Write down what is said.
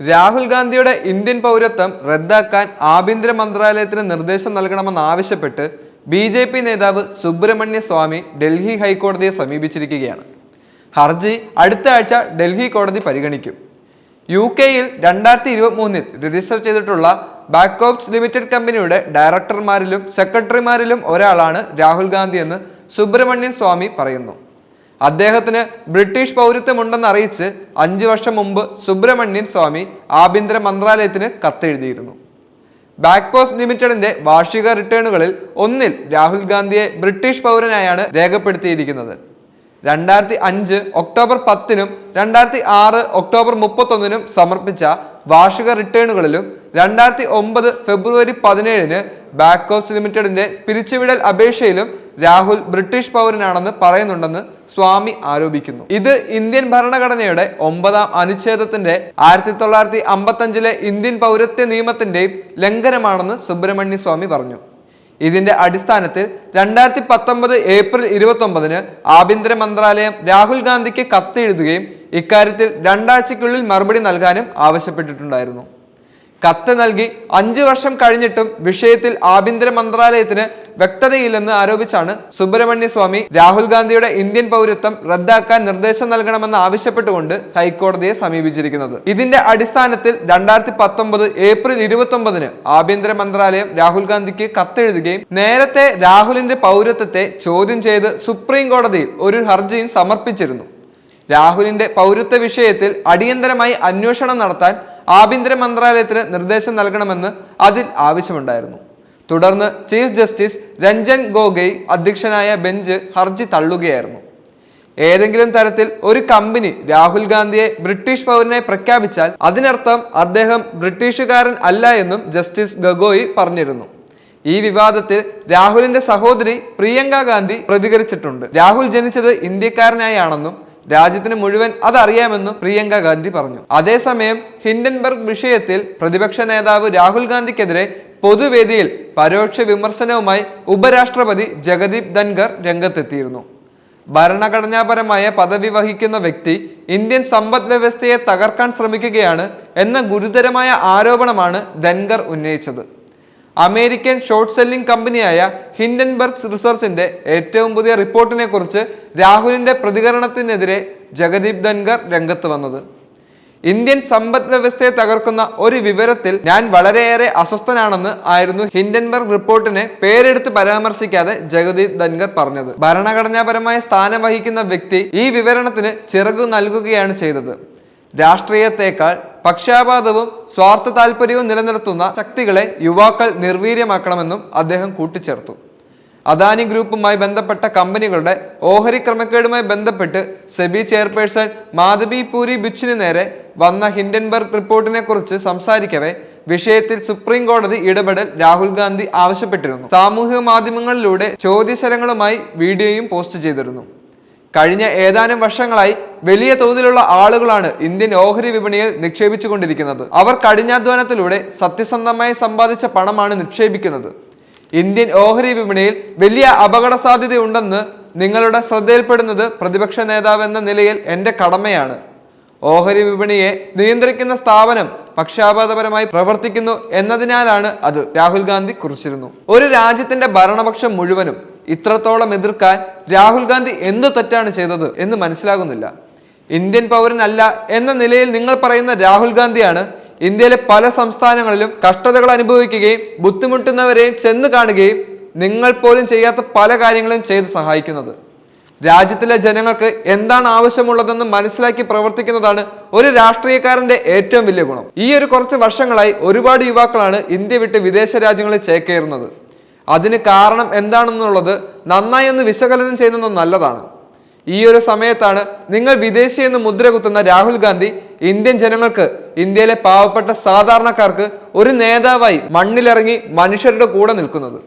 രാഹുൽ ഗാന്ധിയുടെ ഇന്ത്യൻ പൗരത്വം റദ്ദാക്കാൻ ആഭ്യന്തര മന്ത്രാലയത്തിന് നിർദ്ദേശം നൽകണമെന്നാവശ്യപ്പെട്ട് ബി ജെ പി നേതാവ് സുബ്രഹ്മണ്യ സ്വാമി ഡൽഹി ഹൈക്കോടതിയെ സമീപിച്ചിരിക്കുകയാണ്. ഹർജി അടുത്ത ആഴ്ച ഡൽഹി കോടതി പരിഗണിക്കും. യു കെയിൽ രണ്ടായിരത്തി ഇരുപത്തി മൂന്നിൽ രജിസ്റ്റർ ചെയ്തിട്ടുള്ള ബാക്കോപ്സ് ലിമിറ്റഡ് കമ്പനിയുടെ ഡയറക്ടർമാരിലും സെക്രട്ടറിമാരിലും ഒരാളാണ് രാഹുൽ ഗാന്ധി എന്ന് സുബ്രഹ്മണ്യൻ സ്വാമി പറയുന്നു. അദ്ദേഹത്തിന് ബ്രിട്ടീഷ് പൗരത്വമുണ്ടെന്ന് അറിയിച്ച് അഞ്ചു വർഷം മുമ്പ് സുബ്രഹ്മണ്യൻ സ്വാമി ആഭ്യന്തര മന്ത്രാലയത്തിന് കത്തെഴുതിയിരുന്നു. ബാക്ക് പോസ്റ്റ് ലിമിറ്റഡിന്റെ വാർഷിക റിട്ടേണുകളിൽ ഒന്നിൽ രാഹുൽ ഗാന്ധിയെ ബ്രിട്ടീഷ് പൗരനായാണ് രേഖപ്പെടുത്തിയിരിക്കുന്നത്. രണ്ടായിരത്തി അഞ്ച് ഒക്ടോബർ പത്തിനും രണ്ടായിരത്തി ആറ് ഒക്ടോബർ മുപ്പത്തൊന്നിനും സമർപ്പിച്ച വാർഷിക റിട്ടേണുകളിലും രണ്ടായിരത്തി ഒമ്പത് ഫെബ്രുവരി പതിനേഴിന് ബാക്കോപ്സ് ലിമിറ്റഡിന്റെ പിരിച്ചുവിടൽ അപേക്ഷയിലും രാഹുൽ ബ്രിട്ടീഷ് പൗരനാണെന്ന് പറയുന്നുണ്ടെന്ന് സ്വാമി ആരോപിക്കുന്നു. ഇത് ഇന്ത്യൻ ഭരണഘടനയുടെ ഒമ്പതാം അനുച്ഛേദത്തിന്റെ ആയിരത്തി തൊള്ളായിരത്തി അമ്പത്തഞ്ചിലെ ഇന്ത്യൻ പൗരത്വ നിയമത്തിന്റെയും ലംഘനമാണെന്ന് സുബ്രഹ്മണ്യ സ്വാമി പറഞ്ഞു. ഇതിന്റെ അടിസ്ഥാനത്തിൽ രണ്ടായിരത്തി പത്തൊമ്പത് ഏപ്രിൽ ഇരുപത്തി ഒമ്പതിന് ആഭ്യന്തര മന്ത്രാലയം രാഹുൽ ഗാന്ധിക്ക് കത്തെഴുതുകയും ഇക്കാര്യത്തിൽ രണ്ടാഴ്ചയ്ക്കുള്ളിൽ മറുപടി നൽകാനും ആവശ്യപ്പെട്ടിട്ടുണ്ടായിരുന്നു. കത്ത് നൽകി അഞ്ചു വർഷം കഴിഞ്ഞിട്ടും വിഷയത്തിൽ ആഭ്യന്തര മന്ത്രാലയത്തിന് വ്യക്തതയില്ലെന്ന് ആരോപിച്ചാണ് സുബ്രഹ്മണ്യ സ്വാമി രാഹുൽ ഗാന്ധിയുടെ ഇന്ത്യൻ പൗരത്വം റദ്ദാക്കാൻ നിർദ്ദേശം നൽകണമെന്ന് ആവശ്യപ്പെട്ടുകൊണ്ട് ഹൈക്കോടതിയെ സമീപിച്ചിരിക്കുന്നത്. ഇതിന്റെ അടിസ്ഥാനത്തിൽ രണ്ടായിരത്തി പത്തൊമ്പത് ഏപ്രിൽ ഇരുപത്തി ഒമ്പതിന് ആഭ്യന്തര മന്ത്രാലയം രാഹുൽ ഗാന്ധിക്ക് കത്തെഴുതുകയും നേരത്തെ രാഹുലിന്റെ പൗരത്വത്തെ ചോദ്യം ചെയ്ത് സുപ്രീം കോടതിയിൽ ഒരു ഹർജിയും സമർപ്പിച്ചിരുന്നു. രാഹുലിന്റെ പൗരത്വ വിഷയത്തിൽ അടിയന്തരമായി അന്വേഷണം നടത്താൻ ആഭ്യന്തര മന്ത്രാലയത്തിന് നിർദ്ദേശം നൽകണമെന്ന് അതിൽ ആവശ്യമുണ്ടായിരുന്നു. തുടർന്ന് ചീഫ് ജസ്റ്റിസ് രഞ്ജൻ ഗോഗോയ് അധ്യക്ഷനായ ബെഞ്ച് ഹർജി തള്ളുകയായിരുന്നു. ഏതെങ്കിലും തരത്തിൽ ഒരു കമ്പനി രാഹുൽ ഗാന്ധിയെ ബ്രിട്ടീഷ് പൗരനെ പ്രഖ്യാപിച്ചാൽ അതിനർത്ഥം അദ്ദേഹം ബ്രിട്ടീഷുകാരൻ അല്ല എന്നും ജസ്റ്റിസ് ഗഗോയി പറഞ്ഞിരുന്നു. ഈ വിവാദത്തിൽ രാഹുലിന്റെ സഹോദരി പ്രിയങ്ക ഗാന്ധി പ്രതികരിച്ചിട്ടുണ്ട്. രാഹുൽ ജനിച്ചത് ഇന്ത്യക്കാരനായാണെന്നും രാജ്യത്തിന് മുഴുവൻ അതറിയാമെന്നും പ്രിയങ്ക ഗാന്ധി പറഞ്ഞു. അതേസമയം ഹിൻഡൻബർഗ് വിഷയത്തിൽ പ്രതിപക്ഷ നേതാവ് രാഹുൽ ഗാന്ധിക്കെതിരെ പൊതുവേദിയിൽ പരോക്ഷ വിമർശനവുമായി ഉപരാഷ്ട്രപതി ജഗദീപ് ധൻഖർ രംഗത്തെത്തിയിരുന്നു. ഭരണഘടനാപരമായ പദവി വഹിക്കുന്ന വ്യക്തി ഇന്ത്യൻ സമ്പദ് വ്യവസ്ഥയെ തകർക്കാൻ ശ്രമിക്കുകയാണ് എന്ന ഗുരുതരമായ ആരോപണമാണ് ധൻഖർ ഉന്നയിച്ചത്. അമേരിക്കൻ ഷോർട്ട് സെല്ലിംഗ് കമ്പനിയായ ഹിൻഡൻബർഗ് റിസർച്ചിന്റെ ഏറ്റവും പുതിയ റിപ്പോർട്ടിനെ കുറിച്ച് രാഹുലിന്റെ പ്രതികരണത്തിനെതിരെ ജഗദീപ് ധൻഗർ രംഗത്ത് വന്നത്. ഇന്ത്യൻ സമ്പദ് വ്യവസ്ഥയെ തകർക്കുന്ന ഒരു വിവരത്തിൽ ഞാൻ വളരെയേറെ അസ്വസ്ഥനാണെന്ന് ആയിരുന്നു ഹിൻഡൻബർഗ് റിപ്പോർട്ടിനെ പേരെടുത്ത് പരാമർശിക്കാതെ ജഗദീപ് ധൻഗർ പറഞ്ഞത്. ഭരണഘടനാപരമായ സ്ഥാനം വഹിക്കുന്ന വ്യക്തി ഈ വിവരണത്തിന് ചിറകു നൽകുകയാണ് ചെയ്തത്. രാഷ്ട്രീയത്തെക്കാൾ പക്ഷാപാതവും സ്വാർത്ഥ താല്പര്യവും നിലനിർത്തുന്ന ശക്തികളെ യുവാക്കൾ നിർവീര്യമാക്കണമെന്നും അദ്ദേഹം കൂട്ടിച്ചേർത്തു. അദാനി ഗ്രൂപ്പുമായി ബന്ധപ്പെട്ട കമ്പനികളുടെ ഓഹരി ക്രമക്കേടുമായി ബന്ധപ്പെട്ട് സെബി ചെയർപേഴ്സൺ മാധബി പൂരി ബിച്ചിന് നേരെ വന്ന ഹിൻഡൻബർഗ് റിപ്പോർട്ടിനെ കുറിച്ച് സംസാരിക്കവേ വിഷയത്തിൽ സുപ്രീം കോടതി ഇടപെടൽ രാഹുൽ ഗാന്ധി ആവശ്യപ്പെട്ടിരുന്നു. സാമൂഹിക മാധ്യമങ്ങളിലൂടെ ചോദ്യശലങ്ങളുമായി വീഡിയോയും പോസ്റ്റ് ചെയ്തിരുന്നു. കഴിഞ്ഞ ഏതാനും വർഷങ്ങളായി വലിയ തോതിലുള്ള ആളുകളാണ് ഇന്ത്യൻ ഓഹരി വിപണിയിൽ നിക്ഷേപിച്ചുകൊണ്ടിരിക്കുന്നത്. അവർ കഠിനാധ്വാനത്തിലൂടെ സത്യസന്ധമായി സമ്പാദിച്ച പണമാണ് നിക്ഷേപിക്കുന്നത്. ഇന്ത്യൻ ഓഹരി വിപണിയിൽ വലിയ അപകട സാധ്യതയുണ്ടെന്ന് നിങ്ങളുടെ ശ്രദ്ധയിൽപ്പെടുന്നത് പ്രതിപക്ഷ നേതാവ് എന്ന നിലയിൽ എന്റെ കടമയാണ്. ഓഹരി വിപണിയെ നിയന്ത്രിക്കുന്ന സ്ഥാപനം പക്ഷാപാതപരമായി പ്രവർത്തിക്കുന്നു എന്നതിനാലാണ് അത്. രാഹുൽ ഗാന്ധി കുറിച്ചിരുന്നു. ഒരു രാജ്യത്തിന്റെ ഭരണപക്ഷം മുഴുവനും ഇത്രത്തോളം എതിർക്കാൻ രാഹുൽ ഗാന്ധി എന്ത് തെറ്റാണ് ചെയ്തത് എന്ന് മനസ്സിലാകുന്നില്ല. ഇന്ത്യൻ പൗരനല്ല എന്ന നിലയിൽ നിങ്ങൾ പറയുന്ന രാഹുൽ ഗാന്ധിയാണ് ഇന്ത്യയിലെ പല സംസ്ഥാനങ്ങളിലും കഷ്ടതകൾ അനുഭവിക്കുകയും ബുദ്ധിമുട്ടുന്നവരെയും ചെന്ന് കാണുകയും നിങ്ങൾ പോലും ചെയ്യാത്ത പല കാര്യങ്ങളും ചെയ്ത് സഹായിക്കുന്നത്. രാജ്യത്തിലെ ജനങ്ങൾക്ക് എന്താണ് ആവശ്യമുള്ളതെന്ന് മനസ്സിലാക്കി പ്രവർത്തിക്കുന്നതാണ് ഒരു രാഷ്ട്രീയക്കാരന്റെ ഏറ്റവും വലിയ ഗുണം. ഈ ഒരു കുറച്ച് വർഷങ്ങളായി ഒരുപാട് യുവാക്കളാണ് ഇന്ത്യ വിട്ട് വിദേശ രാജ്യങ്ങളിൽ ചേക്കേറുന്നത്. അതിന് കാരണം എന്താണെന്നുള്ളത് നന്നായി ഒന്ന് വിശകലനം ചെയ്യുന്നത് നല്ലതാണ്. ഈ ഒരു സമയത്താണ് നിങ്ങൾ വിദേശി എന്ന് മുദ്ര കുത്തുന്ന രാഹുൽ ഗാന്ധി ഇന്ത്യൻ ജനങ്ങൾക്ക് ഇന്ത്യയിലെ പാവപ്പെട്ട സാധാരണക്കാർക്ക് ഒരു നേതാവായി മണ്ണിലിറങ്ങി മനുഷ്യരുടെ കൂടെ നിൽക്കുന്നത്.